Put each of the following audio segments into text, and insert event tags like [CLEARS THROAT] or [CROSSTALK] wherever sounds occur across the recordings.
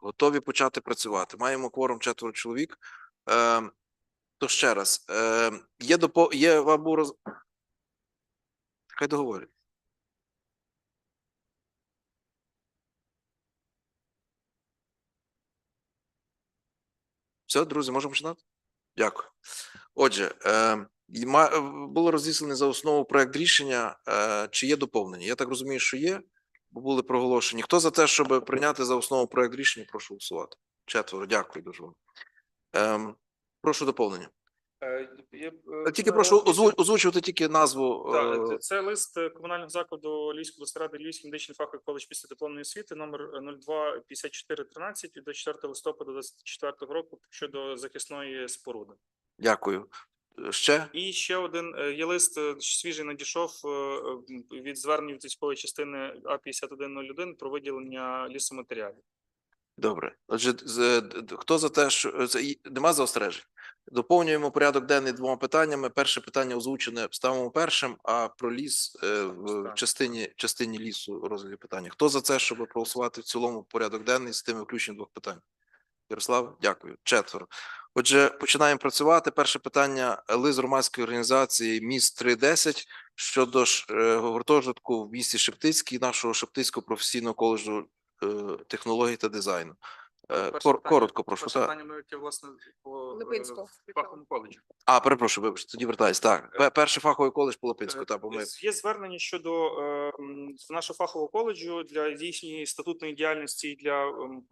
готові почати працювати. Маємо кворум четверо чоловік. Е, то ще раз, е, є допо... є вам був роз... Хай договорять. Все, друзі, можемо починати? Дякую. Отже, е, було розісланий за основу проект рішення. Е, чи є доповнення? Я так розумію, що є, були проголошені. Хто за те, щоб прийняти за основу проект рішення, прошу голосувати. Четверо, дякую дуже вам. Ем, прошу доповнення. Е, е, Е, Тільки прошу озву- озвучувати тільки назву. Так, це- лист комунального закладу Львівської обласної Львівський медичний фаховий коледж після дипломної освіти номер е, 025413 від 24 листопада 2024 року щодо захисної споруди. Дякую. Ще І ще один е, є лист е, свіжий надійшов е, від звернень від військової частини А 5101 про виділення лісоматеріалів. добре. Отже, хто за те, що це нема заостережень? Доповнюємо порядок денний двома питаннями. Перше питання озвучене ставимо першим, а про ліс в частині частині лісу розгляді питання. Хто за це, щоб проголосувати в цілому порядок денний з тими включенням двох питань? Ярослав, дякую. Четверо. Отже, починаємо працювати. Перше питання лист громадської організації Міст 310 щодо е, гуртожитку в місті Шептицький, нашого Шептицького професійного коледжу е, технологій та дизайну. Е, Перше кор- питання- коротко, прошу. Питання ми власне по е, Липинського. фаховому коледжу. А, перепрошую, вибачте, тоді вертаюсь. Так, Пе- перший фаховий коледж по Липинську, Е, так, бо ми Є звернення щодо е, нашого фахового коледжу для їхньої статутної діяльності і для ем,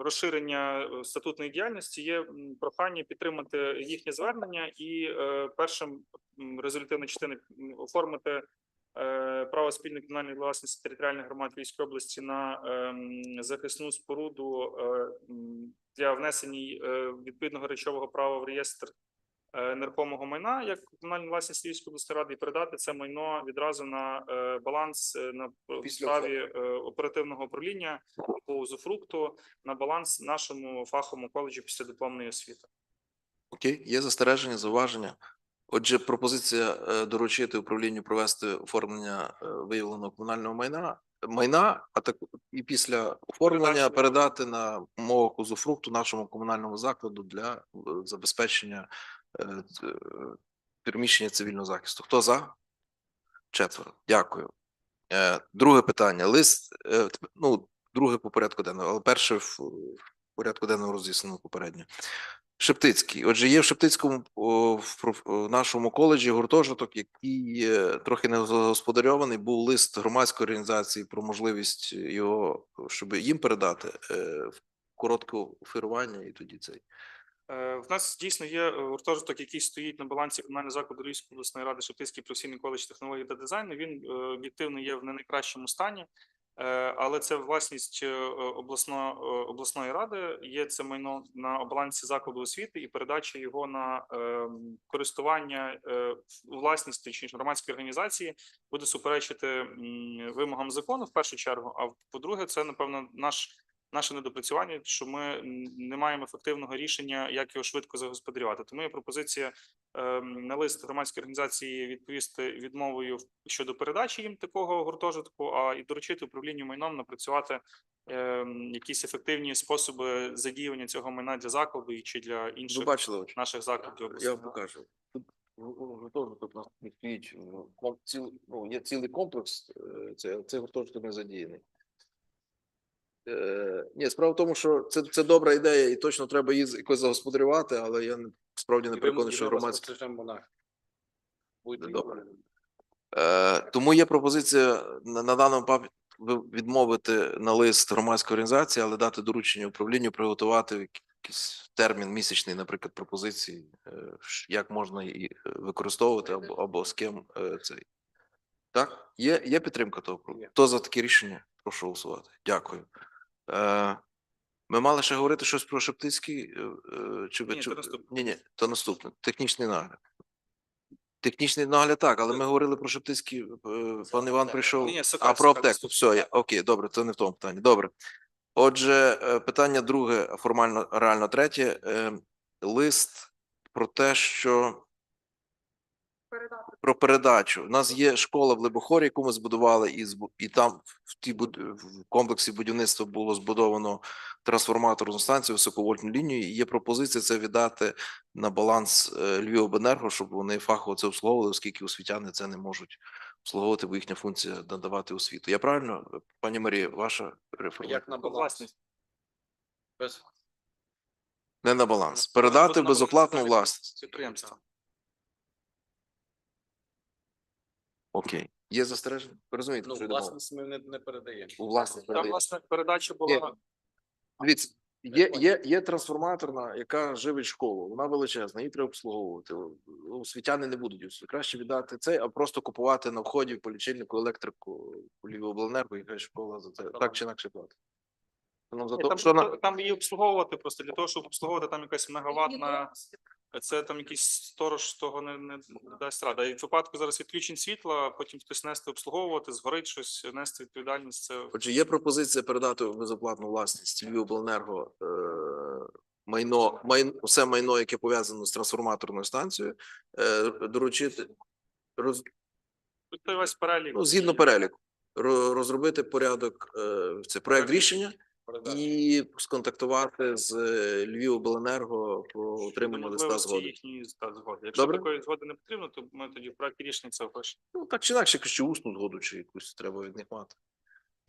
розширення е, статутної діяльності. Є прохання підтримати їхнє звернення і е, першим м, результативної частини оформити е, право спільної комунальної власності територіальних громад Львівської області на ем, захисну споруду е, для внесення е, відповідного речового права в реєстр е, нерухомого майна як комунальну власність Львівської обласної ради і передати це майно відразу на е, баланс е, на е, оперативного управління по узуфрукту на баланс нашому фаховому коледжу після дипломної освіти. окей, є застереження, зауваження. Отже, пропозиція е, доручити управлінню провести оформлення е, виявленого комунального майна, майна, а так і після оформлення передати на мову узуфрукту нашому комунальному закладу для е, забезпечення переміщення цивільного захисту. Хто за? Четверо. Дякую. Друге питання. Лист, ну, друге по порядку денного, але перше в порядку денному роз'яснено попередньо. Шептицький. Отже, є в Шептицькому в нашому коледжі гуртожиток, який трохи не господарьований. Був лист громадської організації про можливість його, щоб їм передати е, в коротке оферування, і тоді цей. Е, В нас дійсно є е, гуртожиток, який стоїть на балансі комунального закладу Львівської обласної ради Шептицький професійний коледж технології та дизайну. Він об'єктивно є в не найкращому стані, але це власність е, обласної обласної ради. Є це майно на балансі закладу освіти і передача його на е, користування е, власністю чи громадської організації буде суперечити вимогам закону в першу чергу. А по-друге, це напевно наш наше недопрацювання, що ми не маємо ефективного рішення, як його швидко загосподарювати. Тому є пропозиція ем, на лист громадської організації відповісти відмовою в- щодо передачі їм такого гуртожитку, а і доручити управлінню майном напрацювати ем, якісь ефективні способи задіювання цього майна для закладу і чи для Ви інших бачили наших закладів. Я вам покажу. Тут гуртожиток нас стоїть, ну, ціл- ну, є цілий комплекс, е, це, цей гуртожиток не задіяний. Е, ні, справа в тому, що це, це добра ідея і точно треба її якось загосподарювати, але я справді не переконаний, що громадське. Добре. Е, тому є пропозиція на, на даному папі відмовити на лист громадської організації, але дати доручення управлінню приготувати якийсь термін місячний, наприклад, пропозиції, е, як можна її е, використовувати або, або з ким е, цей. Так, є, є підтримка того. Хто за таке рішення? Прошу голосувати. Дякую. Е, ми мали ще говорити щось про Шептицький? е, е, Чи Ні, чи-. Ні, ні, то наступне. Технічний нагляд. Технічний нагляд так, але ми говорили про Шептицький, пан Іван прийшов. Ні, ні, А про аптеку. Все, я, окей, добре, це не в тому питанні. Добре. Отже, питання друге, формально реально третє. Лист про те, що передати. про передачу. У нас є школа в Либохорі, яку ми збудували, і, і там в тій буд... в комплексі будівництва було збудовано трансформаторну станцію, високовольтну лінію. І є пропозиція це віддати на баланс е, Львівобенерго, щоб вони фахово це обслуговували, оскільки освітяни це не можуть обслуговувати, бо їхня функція надавати освіту. Я правильно, пані Марія, ваша реформа? Як на баланс? Власність. Без Не на баланс. Передати на безоплатну власність. Підприємства. Окей. Є застереження? Ви розумієте, ну, що йде мова? власність ми не, не передаємо. У власність Там, передається. власне, передача була Дивіться, є, є, є трансформаторна, яка живить школу. Вона величезна, її треба обслуговувати. Освітяни не будуть усі. Краще віддати цей, а просто купувати на вході по лічильнику електрику в Львівобленерго, і хай школа за це так чи інакше платить. Ну, за Ні, то, там, що на... там, її обслуговувати просто для того, щоб обслуговувати там якась мегаватна, це там якийсь сторож того не, не дасть рада. І в випадку зараз відключень світла, потім хтось нести обслуговувати, згорить щось, нести відповідальність. Це Отже, є пропозиція передати безоплатну власність Львівобленерго е, майно, майно, все майно, яке пов'язано з трансформаторною станцією, е, доручити роз, тут той весь перелік. ну, згідно переліку, розробити порядок, е, це проект рішення. І сконтактувати з е, Львівобленерго про отримання листа згоди. їхньої та, згоди. Якщо Добре. такої згоди не потрібно, то ми тоді в проекті рішення це опишемо. Ну так чи інакше, якусь усну згоду, чи якусь треба від них мати.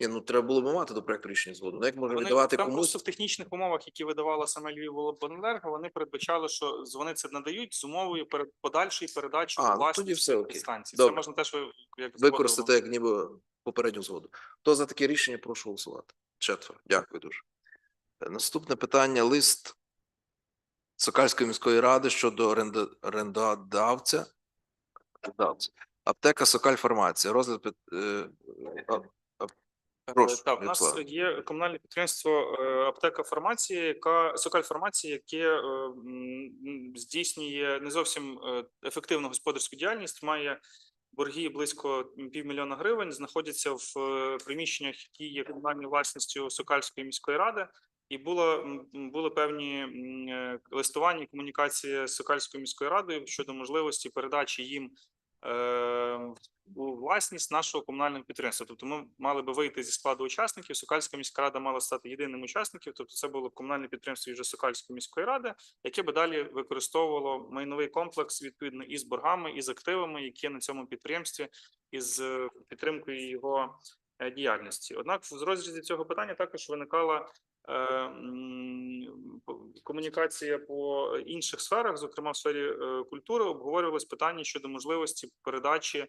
Ні, ну треба було б мати до проекту рішення згоду. Ну, як можна Вони віддавати там комусь? просто в технічних умовах, які видавала саме Львівобленерго, вони передбачали, що вони це надають з умовою перед подальшої передачі А, ну, власності все окей. станції. Добре. Це можна теж ви- як використати як ніби попередню згоду. Хто за таке рішення, прошу голосувати. Четверо. Дякую дуже. Е, Наступне питання: лист Сокальської міської ради щодо орендодавця. Аптека Сокаль Фармація. Розгляд пит- е, а, прошу, Е, Так, у нас є комунальне підприємство е, аптека фармації, яка Сокаль фармація, яке е, здійснює не зовсім е, ефективну господарську діяльність, має борги близько півмільйона гривень, знаходяться в е, приміщеннях, які є комунальною власністю Сокальської міської ради. І було були певні е, листування і комунікації з Сокальською міською радою щодо можливості передачі їм у власність нашого комунального підприємства. Тобто ми мали би вийти зі складу учасників. Сокальська міська рада мала стати єдиним учасником. Тобто, це було комунальне підприємство вже Сокальської міської ради, яке би далі використовувало майновий комплекс відповідно із боргами, із активами, які на цьому підприємстві, із е, підтримкою його е, діяльності. Однак, в розрізі цього питання також виникала. Е, м, по- Комунікація по інших сферах, зокрема в сфері е, культури, обговорювалось питання щодо можливості передачі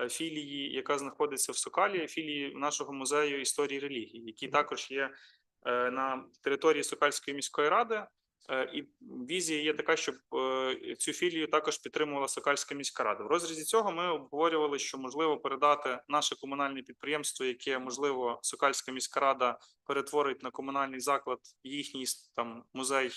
е, філії, яка знаходиться в Сокалі, філії нашого музею історії релігії, які також є е, на території Сокальської міської ради. Е, І візія є така, щоб е, цю філію також підтримувала Сокальська міська рада. В розрізі цього ми обговорювали, що можливо передати наше комунальне підприємство, яке можливо Сокальська міська рада перетворить на комунальний заклад їхній там музей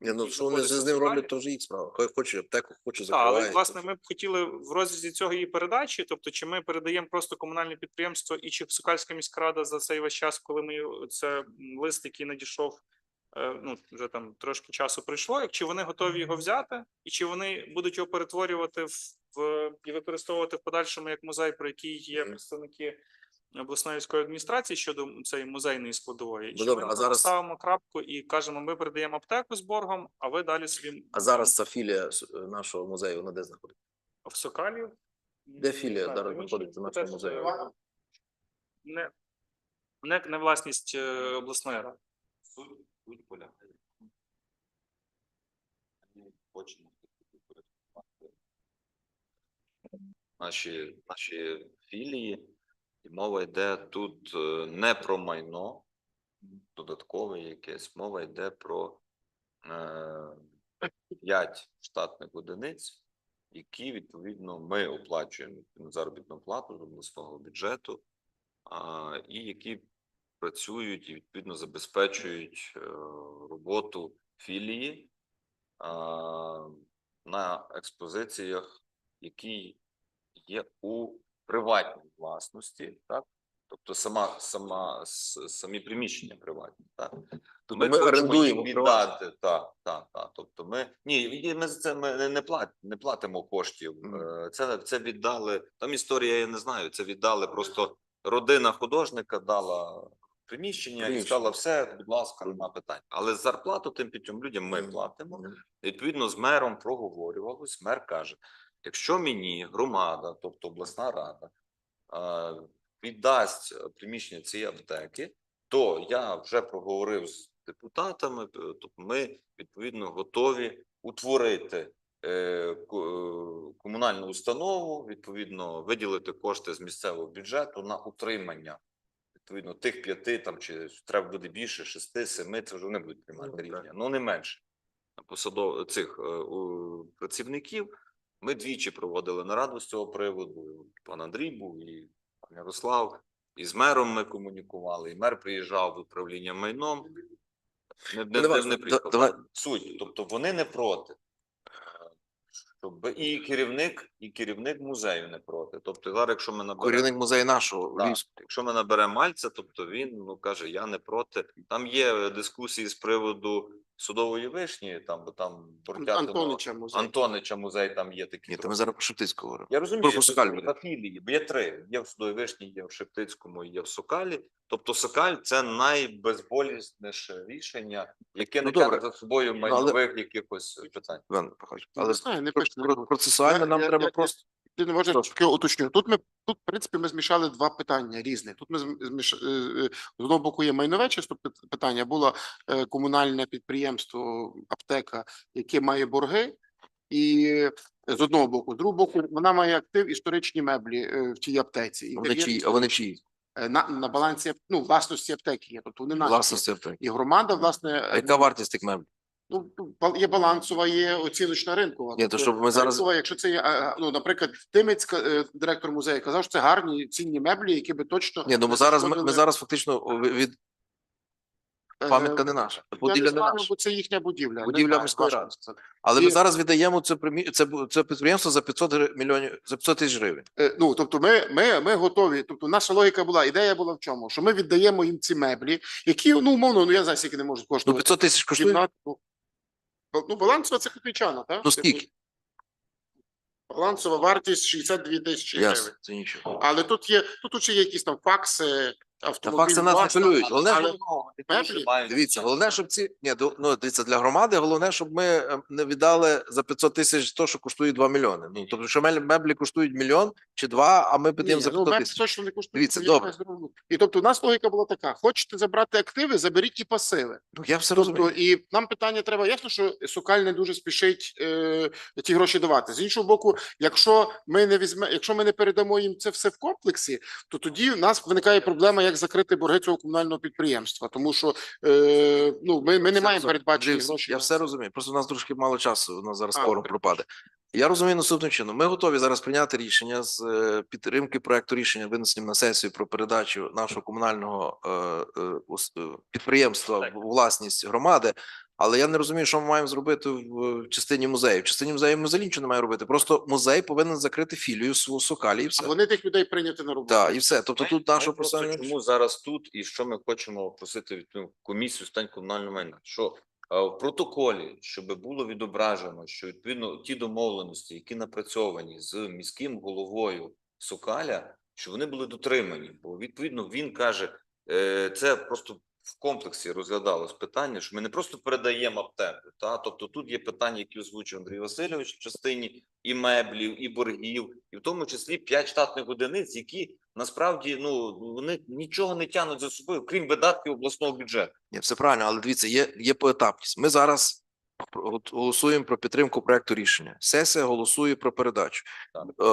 Ні, ну що вони з ним роблять, то вже їх справа. Хай хоче аптеку, хоче Так, але власне ми б хотіли в розрізі цього її передачі, тобто чи ми передаємо просто комунальне підприємство, і чи Сокальська міська рада за цей весь час, коли ми це м, лист, який надійшов, е, ну вже там трошки часу пройшло, як чи вони готові його взяти, і чи вони будуть його перетворювати в, в і використовувати в подальшому як музей, про який є представники обласної військової адміністрації щодо цієї музейної складової. Ну, чи добре, ми а зараз- ставимо крапку і кажемо, ми передаємо аптеку з боргом, а ви далі собі А зараз ця філія е, нашого музею, вона де знаходиться? в Сокалі. Де філія Так, зараз знаходиться нашого музею? е, Не, не, не власність е, обласної ради. Суть, полягає. Ми хочемо наші, наші філії, і мова йде тут е, не про майно додаткове якесь, мова йде про е, 5 штатних одиниць, які відповідно ми оплачуємо заробітну плату з обласного бюджету, а, і які працюють і відповідно забезпечують е, роботу філії на експозиціях, які є у приватній власності, так тобто сама, сама, самі приміщення приватні. Так? Тобто ми хочемо орендуємо віддати. Так, так, так. Тобто ми ні, ми за це ми не- плат, не платимо коштів. Е, Це це віддали. Там історія я не знаю. Це віддали просто родина художника дала приміщення і Приміщення. сказала, все, будь ласка, нема питань. Але зарплату тим п'ятьом людям ми платимо. Відповідно, з мером проговорювалось. Мер каже: якщо мені громада, тобто обласна рада, віддасть приміщення цієї аптеки, то я вже проговорив з депутатами. Тобто ми відповідно готові утворити е, е, комунальну установу, відповідно, виділити кошти з місцевого бюджету на утримання. Відповідно, тих п'яти там чи треба буде більше, шести, семи, це вже вони будуть приймати Ну, рішення. Ну не менше посадов цих е, у, працівників. Ми двічі проводили нараду з цього приводу. Пан Андрій був і пан Ярослав, і з мером ми комунікували, і мер приїжджав в управління майном. Не, не, Давай, не, не давай. Суть, тобто вони не проти. Щоб і керівник, і керівник музею не проти. Тобто, зараз, якщо ми наберемо Керівник музею нашого так, Львівського. якщо ми наберемо Мальця, тобто він ну каже: я не проти. Там є е, дискусії з приводу судової вишні, там бо там Бортятиного- Антонича музей. Антонича музей, там є такі. Ні, то ми зараз про Шептицьку говоримо. Я розумію, про Сокаль це філії, бо є три: є в судовій вишні, є в Шептицькому, є в Сокалі. Тобто Сокаль це найбезболісніше рішення, яке Ну, не добре. тягне за собою але- майнових якихось питань. Іван Михайлович, Але Але знаю, не про- про- процесуально нам треба просто. Ти не можеш таке уточню. Тут ми тут, в принципі, ми змішали два питання різних. Тут ми зміш... е, е, з одного боку є майнове чисто питання. Було е, комунальне підприємство, аптека, яке має борги, і з одного боку, з другого боку, вона має актив історичні меблі в тій аптеці. І Вони чиї, а вони чиї? на, на балансі ну, власності аптеки є. Тобто вони Власності аптеки. І громада, власне, А яка вартість тих меблів? Ну, є балансова, є оціночна ринкова. Ні, то Тобто щоб ми зараз- ринкова, якщо це є, ну, наприклад, Тимець, е, директор музею, казав, що це гарні цінні меблі, які би точно Ні, ну ми зараз ми, ми зараз фактично від е, пам'ятка не наша, будівля не знаю, наша. бо це їхня будівля. Будівля міської ради. Але ми зараз віддаємо це примі... це, це підприємство за 500 мільйонів за 500 тисяч гривень. Е, Ну, тобто, ми, ми, ми готові. Тобто, наша логіка була, ідея була в чому? Що ми віддаємо їм ці меблі, які, ну, умовно, ну я знаю, скільки не можуть коштувати. Ну коштувати. 500 тисяч коштує. Кімнату. Ну, балансова це копійчана, так? Ну скільки? Балансова вартість 62 тисячі гривень. Ясно, це нічого. Але тут є, тут, тут ще є якісь там факси, Та автомобіль. факси нас не власна, хвилюють. Головне, але- щоб- меблі? Дивіться, головне, щоб ці ні, до- ну дивіться для громади. Головне, щоб ми е, не віддали за 500 тисяч то, що коштує 2 мільйони. Ну тобто, що меблі- меблі коштують мільйон чи два, а ми підемо Ні, за ну, 500 меблі тисяч. точно не коштують. Дивіться, ну, добре. І тобто, у нас логіка була така: хочете забрати активи, заберіть і пасиви. Ну я все Тобто, розумію. і нам питання треба ясно, що Сокаль не дуже спішить е, ті гроші давати. З іншого боку, якщо ми не візьме, якщо ми не передамо їм це все в комплексі, то тоді в нас виникає проблема, як закрити борги цього комунального підприємства, тому що е, ну ми, ми не маємо передбачені гроші. Я все розумію. Просто у нас трошки мало часу. У нас зараз скоро пропаде. Я розумію наступним чином. Ми готові зараз прийняти рішення з е, підтримки проекту рішення, винесенням на сесію про передачу нашого комунального е, е, е, підприємства в власність громади. Але я не розумію, що ми маємо зробити в, частині музею. В частині музею ми взагалі нічого не маємо робити. Просто музей повинен закрити філію свого сокалі і А все. вони тих людей прийняти на роботу. Так, і все. Тобто Ми- тут нашого просто чому зараз тут і що ми хочемо просити від ну, комісію з питань комунального майна? Що е, в протоколі, щоб було відображено, що відповідно ті домовленості, які напрацьовані з міським головою Сокаля, що вони були дотримані. Бо відповідно він каже, е, це просто в комплексі розглядалось питання, що ми не просто передаємо аптеку. Та тобто тут є питання, які озвучив Андрій Васильович в частині і меблів, і боргів, і в тому числі 5 штатних одиниць, які насправді ну вони нічого не тягнуть за собою, крім видатків обласного бюджету. Ні, все правильно, але дивіться, є, є поетапність. Ми зараз голосуємо про підтримку проекту рішення. Сесія голосує про передачу.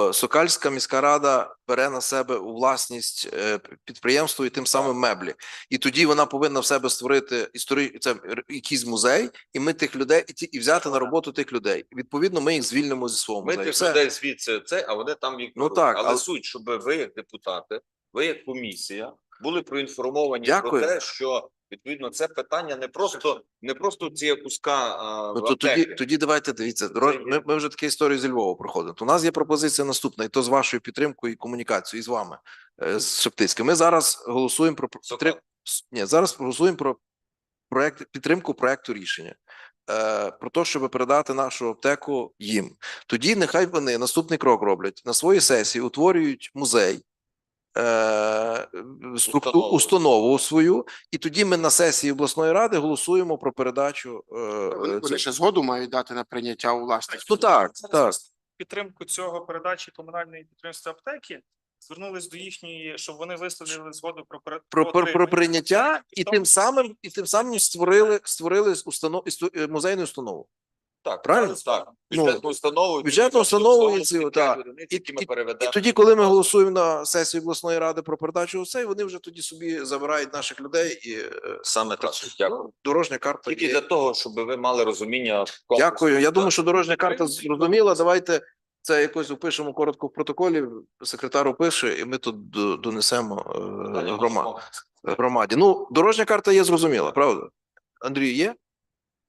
Е, Сокальська міська рада бере на себе у власність е, підприємство і тим самим меблі. І тоді вона повинна в себе створити історі... це якийсь музей, і ми тих людей і, ті- і взяти на роботу тих людей. Відповідно, ми їх звільнимо зі свого Ми музею. тих Все. людей звідси це, а вони там їх Ну так, але але- суть, щоб ви, як депутати, ви як комісія, були проінформовані Дякую. про те, що Відповідно, це питання не просто не просто ці куска а, Ну, то тоді, тоді давайте дивіться. Ми, ми вже таку історію зі Львова проходимо. То у нас є пропозиція наступна, і то з вашою підтримкою і комунікацією і з вами, е, з Шептицьким. Ми зараз голосуємо про підтрим... Ні, зараз голосуємо про проект підтримку проекту рішення. Е, про те, щоб передати нашу аптеку їм. Тоді нехай вони наступний крок роблять на своїй сесії, утворюють музей. Е, структу, Установу. установу свою, і тоді ми на сесії обласної ради голосуємо про передачу. Е, Вони, вони ще згоду мають дати на прийняття у власність. Ну так, так. Підтримку цього передачі комунальної підприємства аптеки звернулись до їхньої, щоб вони висловили згоду про пере- про, про, про прийняття, і тому тим самим, і тим самим створили створили установ, істо- е, музейну установу. Так, Правильно? Так, Ну, бюджетну установу. бюджетну установу і ці, так. І- і- І тоді, коли ми голосуємо на сесії обласної ради про передачу оцей, вони вже тоді собі забирають наших людей і е, Саме так. Дякую. дорожня карта. Тільки є. для того, щоб ви мали розуміння. Дякую. Я думаю, що дорожня карта зрозуміла. Давайте це якось опишемо коротко в протоколі. Секретар опише, і ми тут донесемо е, громаді. Ну, дорожня карта є зрозуміла, правда? Андрій, є?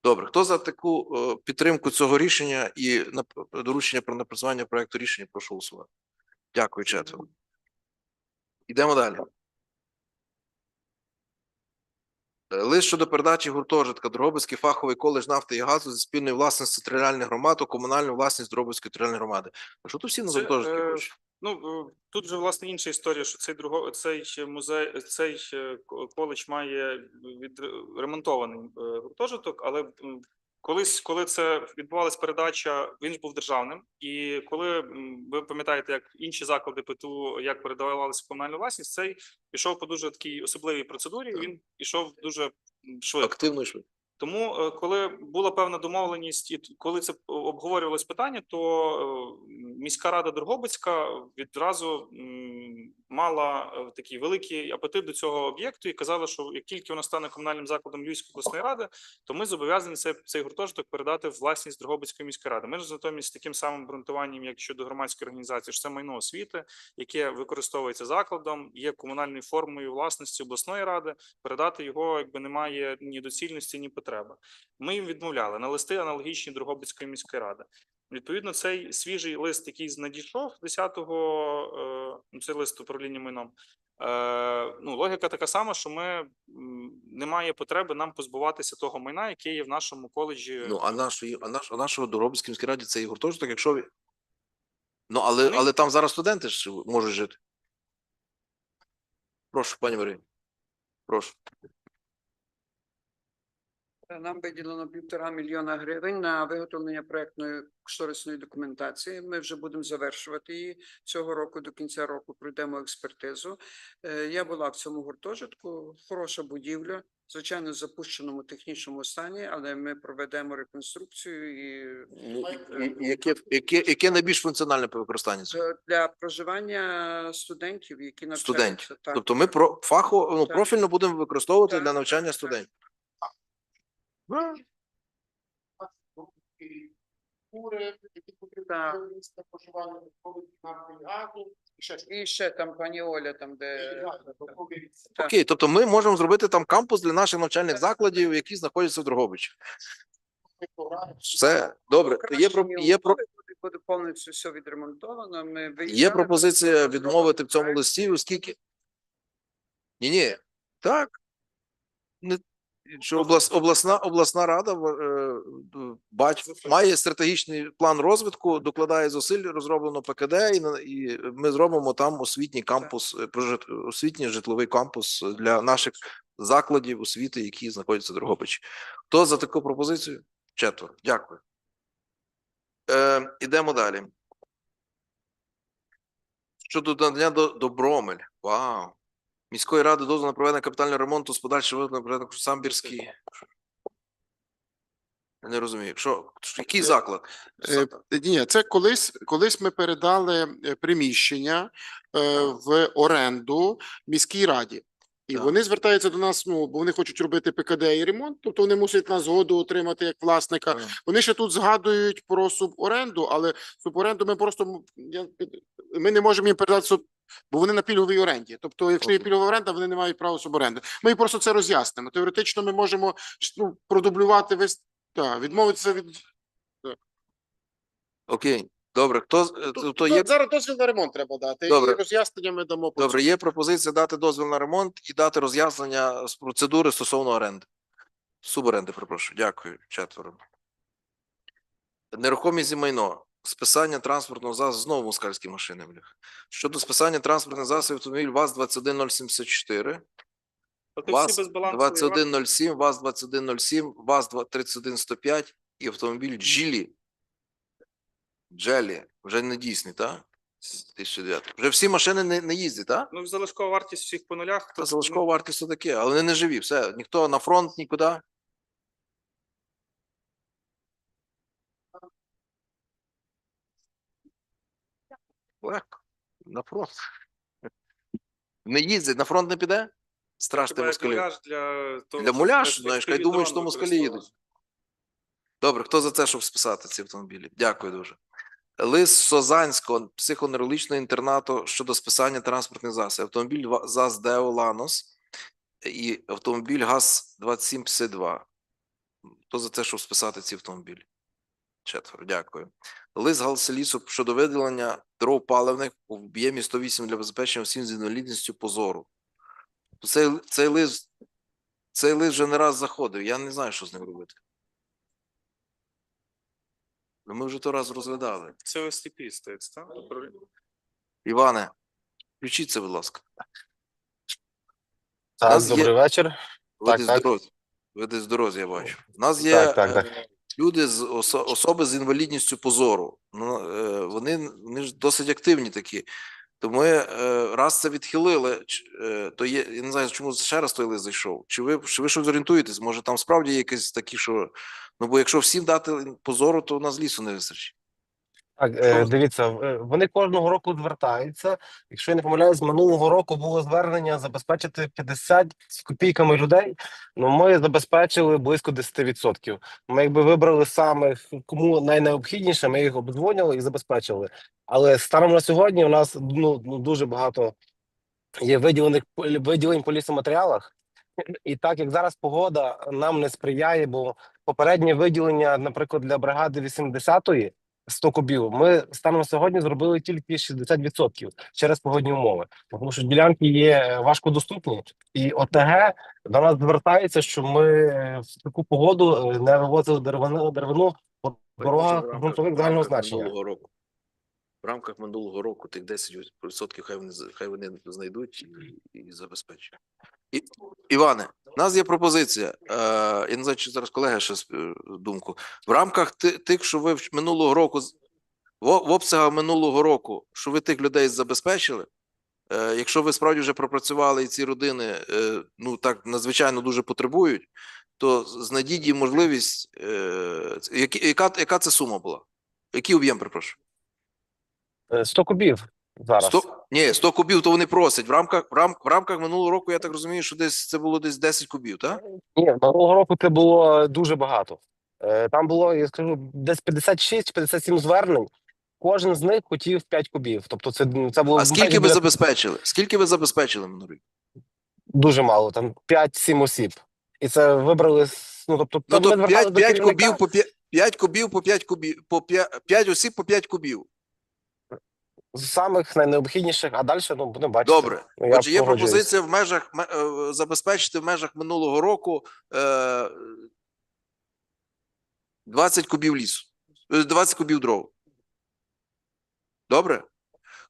Добре. Хто за таку е, підтримку цього рішення і доручення про напрацювання проекту рішення, прошу голосувати. Дякую, четверо. Йдемо далі. Е, Лист щодо передачі гуртожитка Дрогобицький фаховий коледж нафти і газу зі спільної власності територіальних громад у комунальну власність Дрогобицької територіальної громади. А що тут всі на гуртожитки е, хочуть? Ну е, тут вже власне інша історія, що цей друго цей музей, цей ко- коледж має відремонтований е, гуртожиток, але колись, коли це відбувалась передача, він ж був державним. І коли ви пам'ятаєте, як інші заклади ПТУ як передавалися в комунальну власність, цей пішов по дуже такій особливій процедурі. Він пішов дуже швидко. Активно швидко. Тому, е, коли була певна домовленість, і коли це обговорювалось питання, то е, міська рада Дрогобицька відразу мала е, такий великий апетит до цього об'єкту і казала, що як тільки воно стане комунальним закладом Львівської обласної ради, то ми зобов'язані цей, цей гуртожиток передати власність Дрогобицької міської ради. Ми ж натомість таким самим обґрунтуванням, як щодо громадської організації, що це майно освіти, яке використовується закладом, є комунальною формою власності обласної ради передати його якби немає ні доцільності, ні потреби. Ми їм відмовляли на листи аналогічні Дрогобицької міської ради. Відповідно, цей свіжий лист, який надійшов 10-го, е, ну, цей лист управління майном. Е, ну, логіка така сама, що ми немає потреби нам позбуватися того майна, яке є в нашому коледжі. Ну, а нашої, а наш, а нашого Доробській міській раді це і гуртожиток, якщо. Ну, але, Вони- але там зараз студенти ж можуть жити. Прошу, пані Марія. Прошу. Нам виділено півтора мільйона гривень на виготовлення проектної кошторисної документації. Ми вже будемо завершувати її цього року. До кінця року пройдемо експертизу. Е, Я була в цьому гуртожитку. Хороша будівля, звичайно, в запущеному технічному стані, але ми проведемо реконструкцію і Ну, і Яке, яке, яке найбільш функціональне цього? Це для проживання студентів, які навчаються. Студентів. Так. Тобто ми про фахово, ну, профільно будемо використовувати Так, для навчання так, студентів. І газу, і ще. І ще там пані Оля, там де Окей, тобто ми можемо зробити там кампус для наших навчальних закладів, які знаходяться в Дрогобичі. Все добре. Є про є про буде- буде повністю все відремонтовано. Ми є пропозиція відмовити в цьому листі, оскільки ні, ні, так не що облас, обласна обласна рада е, бач має стратегічний план розвитку, докладає зусиль, розроблено ПКД, і, і ми зробимо там освітній кампус, е, освітній житловий кампус для наших закладів освіти, які знаходяться в Дрогобичі. Хто за таку пропозицію? Четверо. Дякую. Е, ідемо далі. Щодо надання до Добромель. Вау. Міської ради дозволу на проведення капітального ремонту з подальшим вигляду порядок Самбірський. Я не розумію. Що, який заклад? Е, Ні, це колись, колись ми передали е, приміщення е, в оренду міській раді. І Так. вони звертаються до нас, ну, бо вони хочуть робити ПКД і ремонт, тобто вони мусять нас згоду отримати як власника. Так. Вони ще тут згадують про суборенду, але суборенду ми просто я, ми не можемо їм передати бо вони на пільговій оренді. Тобто, якщо є пільгова оренда, вони не мають права суборенди. Ми просто це роз'яснимо. Теоретично ми можемо ну, продублювати весь та, відмовитися від Окей, добре. Хто е, то є зараз дозвіл на ремонт треба дати. Добре. І роз'яснення ми дамо. добре? Є пропозиція дати дозвіл на ремонт і дати роз'яснення з процедури стосовно оренди. Суборенди, перепрошую. Дякую. Четверо. Нерухомість і майно. Списання транспортного засобу знову москальські машини. Блях. Щодо списання транспортних засобів автомобіль ВАЗ 21074, Тобто ВАЗ всі без балансу 2107, ВАЗ 2107, ВАЗ 2- 31105 і автомобіль Джілі. Джелі. Вже не дійсний, так? 2009. Вже всі машини не, не їздять, так? Ну, залишкова вартість всіх по нулях. Та тобто, залишкова вартість то таке, але вони не живі. Все, ніхто на фронт нікуди. Легко. На фронт. Не їздять, на фронт не піде? Страшно хіба муляж для того, Для муляж, знаєш, хай думають, що москалі їдуть. Добре, хто за це, щоб списати ці автомобілі? Дякую дуже. Лист Созанського психоневрологічного інтернату щодо списання транспортних засобів. Автомобіль ЗАЗ Део Ланос і автомобіль ГАЗ-2752. Хто за те, щоб списати ці автомобілі? Четверо, дякую. Лист Галселісу щодо виділення дров паливних у об'ємі 108 для забезпечення осіб з інвалідністю позору. Цей, цей лист цей лист вже не раз заходив. Я не знаю, що з ним робити. Ну, Ми вже то раз розглядали. Це ОСТП стоїть, так? Іване, включіть це, будь ласка. Так, нас є- добрий вечір. Ви Так, десь так. дорозі. Ви десь дорозі, я бачу. У нас є Так, так, е, так. Люди з особи з інвалідністю позору. Ну, е, вони, вони ж досить активні такі. То ми е, раз це відхилили, е, то є, я не знаю, чому ще раз той лист зайшов. Чи ви, чи ви щось орієнтуєтесь? Може, там справді є якісь такі, що. Ну, бо якщо всім дати позору, то у нас лісу не вистачить. Так, е, дивіться, е, вони кожного року звертаються. Якщо я не помиляюсь, минулого року було звернення забезпечити 50 з копійками людей. Ну ми забезпечили близько 10%. Ми якби вибрали самих, кому найнеобхідніше, ми їх обдзвонили і забезпечили. Але станом на сьогодні у нас ну, ну дуже багато є виділених виділень по лісоматеріалах. І так як зараз погода нам не сприяє, бо попереднє виділення, наприклад, для бригади 80-ї 100 кубів, ми станом сьогодні зробили тільки 60% через погодні умови, тому що ділянки є е, важкодоступні, і ОТГ до нас звертається, що ми е, в таку погоду е, не вивозили деревину деревину по дорогах в загального значення. В рамках минулого року тих 10% хай вони, хай вони знайдуть і, і забезпечать. Іване, у нас є пропозиція. Е, я не знаю, чи зараз колеги ще е, думку. В рамках тих, що ви минулого року, в, обсягах минулого року, що ви тих людей забезпечили, е, якщо ви справді вже пропрацювали і ці родини е, ну так надзвичайно дуже потребують, то знайдіть їм можливість, е, яка, яка це сума була? Який об'єм, перепрошую? Е, 100 кубів зараз. 100, ні, 100 кубів, то вони просять. В рамках, в, рам, в рамках минулого року, я так розумію, що десь це було десь 10 кубів, так? Ні, минулого року це було дуже багато. Е, Там було, я скажу, десь 56-57 звернень. Кожен з них хотів 5 кубів. Тобто, це, це було А скільки ви забезпечили? Скільки ви забезпечили минулий дуже мало, там 5-7 осіб. І це вибрали. Ну, тобто, Ну, то 5, 5 кубів по 5, 5 кубів по 5 кубів, по 5, 5 осіб по 5 кубів. З самих найнеобхідніших, а далі ну, будемо бачити. Добре. Ну, я Отже, є погоджуюсь. пропозиція в межах е, забезпечити в межах минулого року е, 20 кубів лісу, е, 20 кубів дров. Добре?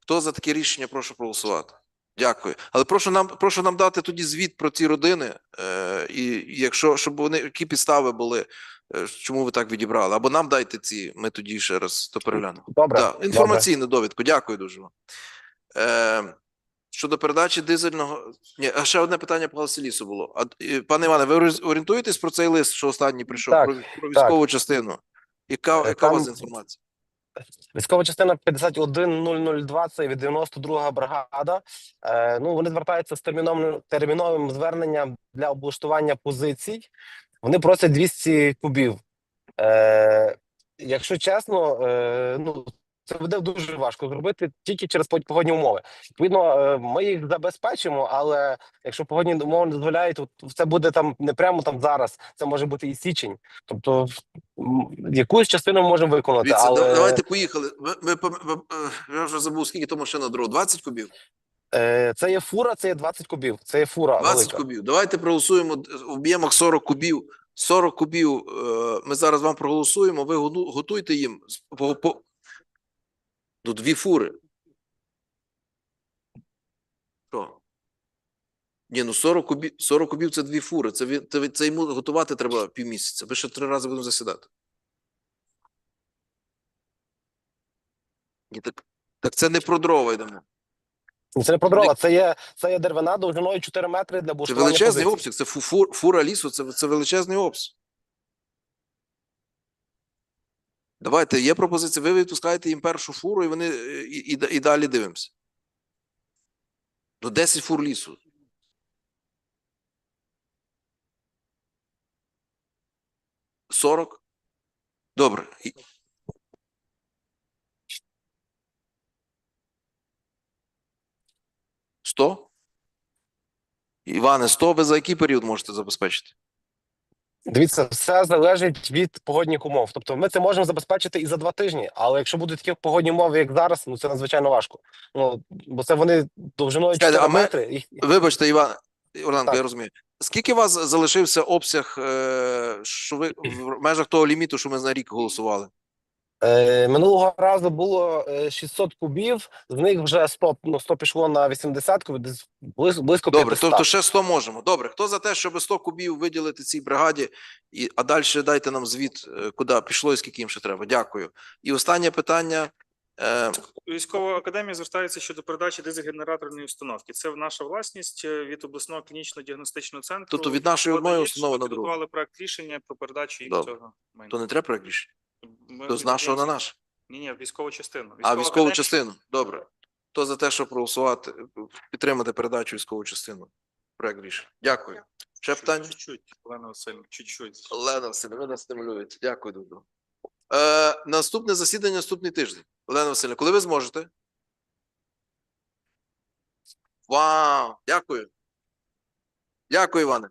Хто за таке рішення, прошу проголосувати. Дякую. Але прошу нам, прошу нам дати тоді звіт про ці родини, е, і, якщо щоб вони які підстави були, е, чому ви так відібрали, або нам дайте ці, ми тоді ще раз то переглянемо. Добре. Так, інформаційну довідку. Дякую дуже вам. Е, щодо передачі дизельного. Ні, а ще одне питання по Галселісу було. А, пане Іване, ви орієнтуєтесь про цей лист, що останній прийшов, Так, про, про військову частину? Яка, Е, яка у вас інформація? Військова частина 51002, це від 92 бригада. Е, ну вони звертаються з терміновим терміновим зверненням для облаштування позицій. Вони просять 200 кубів. Е, якщо чесно, е, ну Це буде дуже важко зробити тільки через погодні умови. Відповідно, е, ми їх забезпечимо, але якщо погодні умови не дозволяють, то це буде там не прямо там зараз. Це може бути і січень. Тобто, якусь частину ми можемо виконати, Дивіться, але давайте поїхали. Ви, ви, пам- ви, е, я вже забув, скільки то машина дров? 20 кубів? е, це є фура, це є 20 кубів. Це є фура 20 велика. кубів. Давайте проголосуємо в об'ємах 40 кубів. 40 кубів ми зараз вам проголосуємо, ви готуйте їм по, по... Ну, дві фури. Що? Ні, ну 40 кубів, 40 кубів це дві фури. Це, це, це йому готувати треба півмісяця. Ви ще три рази будемо засідати. Ні, так, так це не про дрова йдемо. Ну, Це не про дрова, це є це є деревина довжиною 4 метри для Це величезний обсяг, це фу, фур, фура лісу, це, це величезний обсяг. Давайте, є пропозиція, ви відпускаєте їм першу фуру, і вони е, і, і, і далі дивимося. До 10 фур лісу. Сорок? Добре. Сто? Іване, 100 ви за який період можете забезпечити? Дивіться, все залежить від погодних умов. Тобто, ми це можемо забезпечити і за два тижні. Але якщо будуть такі погодні умови, як зараз, ну це надзвичайно важко. Ну бо це вони довжиною Чекайте, 4 а ми- метри. Їх Вибачте, Іван, Орланко, я розумію. Скільки у вас залишився обсяг, е, що ви [CLEARS THROAT] в межах того ліміту, що ми на рік голосували? Е, минулого разу було е, 600 кубів, з них вже 100, ну, 100 пішло на 80, десь близько, близько Добре, 500. тобто ще 100 можемо. Добре, хто за те, щоб 100 кубів виділити цій бригаді, і, а далі дайте нам звіт, е, куди пішло і скільки їм ще треба. Дякую. І останнє питання. Е, Військова академія звертається щодо передачі дизель-генераторної установки. Це наша власність е, від обласного клінічно-діагностичного центру. Тобто від нашої одної установи на другу. проект рішення про передачу їм Добре. цього майна. то не треба проект рішення? Ми То з нашого на наш. Ні, ні, військову частину. А військову академія- частину. Добре. Хто за те, щоб проголосувати, підтримати передачу військову частину? Проект рішення. Дякую. Ще питання? Чуть-чуть, Олена Васильівна, чуть-чуть. Олена Васильівна, ви нас стимулюєте. Дякую, Дуду. Е, наступне засідання наступний тиждень. Олена Васильівна, коли ви зможете? Вау! Дякую. Дякую, Іване.